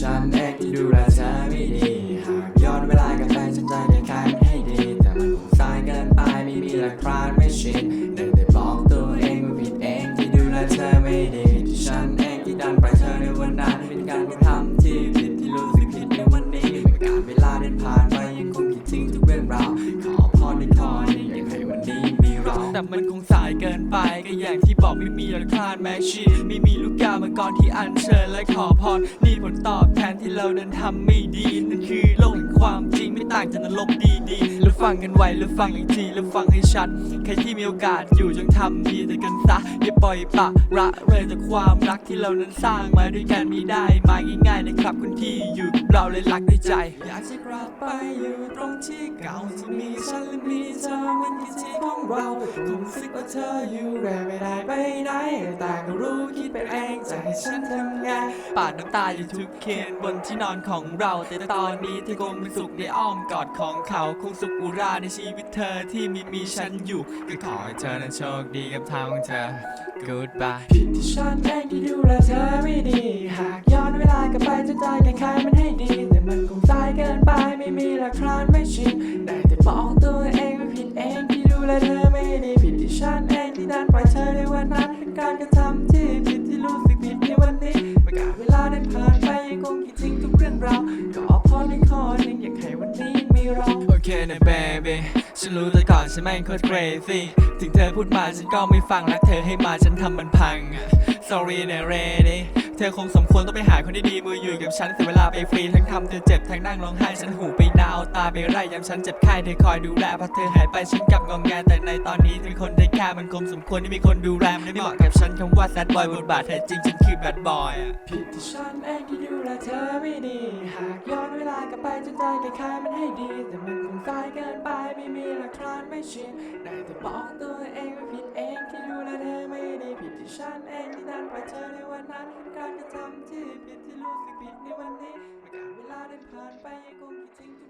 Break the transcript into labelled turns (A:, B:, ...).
A: Shine, make you do right, time it is. การกระทำที่ผิดที่รู้สึกผิดในวันนี้เมื่อการเวลาเดินผ่านไปยังคงคิดถึงทุกเรื่องราวขอพรในข้อนี้อยากให้วันนี้มีเรา
B: แต่มันคงสาย ไป ก็อย่างที่บอกไม่มีหลักฐาแมชชีนไม่มีลูกกามาก่อนที่อัญเชิญและขอพรนี่ผลตอบแทนที่เรานั้นทำไม่ดีนั่นคือโลกแห่งความจริงไม่ต่างจากนรกดีๆแล้วฟังกันไว้แล้วฟังอีกทีแล้วฟังให้ชัด ใครที่มีโอกาสอยู่จงทำดีแต่กันซะอย่าปล่อยปะระเลยจากความรักที่เรานั้นสร้างมาด้วยกันไม่ได้มาง่ายๆนะครับคนที่อยู่กับเราเลยรักด้วยใจ
A: อยากจะกลับไปอยู่ตรงที่เก่าที่มีฉันและมีเธอเหมันที่ที่ขอ เราคงรู้สึกว่าเธออยู่แรไม่ได้ไปไหนแต่ก็รู้คิดไปเองจะให้ฉันทำไง
B: ปาดน้ำตาอยู่ทุกคืนบนที่นอนของเราแต่ตอนนี้เธอคงเป็นสุขในอ้อมกอดของเขาคงสุขอุราในชีวิตเธอที่มีมีฉันอยู่ ก็ขอให้เธอนั้นโชคดีกับทางของเธอ goodbye
A: ผิดที่ฉันเองที่ดูแลเธอไม่ดีหากย้อนเวลากลับไปจะได้แก้ไขมันให้ดี แต่มันคงสายเกินไปไม่มีหลักฐานไม่ชินได้แต่บอกตัวเอง แลเธอไม่ไดีผิดที่ฉันเองที่ดันปล่อยเธอในวันนั้นเป็นการกระทำที่ผิดที่รู้สึกผิดในวันนี้เมื่อกาเวลาได้ผ่านไปยังคงคิดถึงทุกเรื่องราวก็พอในข้อหนึ่งอยากให้วันนี้มีเรา
B: โอเคนะ baby ฉันรู้แต่ก่อนฉันแม่งโคตร crazy ถึงเธอพูดมาฉันก็ไม่ฟังรักเธอให้มาฉันทำมันพัง sorry นะ ready เธอคงสมควรต้องไปหาคนที่ดีมืออยู่กับฉันเสียเวลาไปฟรีทั้งทำเธอเจ็บทั้งนั่งร้องไห้ฉันหูไปดาวตาไปไร่ยามฉันเจ็บไข้เธอคอยดูแลพอเธอหายไปฉันกลับงองแงแต่ในตอนนี้เธอเป็นคนได้แค่มันคงสมควรที่มีคนดูแลมันไม่เหมาะกับฉันคำว่า sad boy บทบาทแท้จริงฉันคือ bad boy อะ
A: ผิดที่ฉันเองที่ดูแลเธอไม่ดี หากย้อนเวลากลับไปจะได้แก้ไขมันให้ดี แต่มันคงสายเกินไปไม่มีหลักฐานไม่ชินได้แต่บอก การเห็นการกระทำที่ผิดที่รู้สึกผิดในวันนี้เมื่อการเวลาได้ผ่านไปยังคงคิดถึงทุก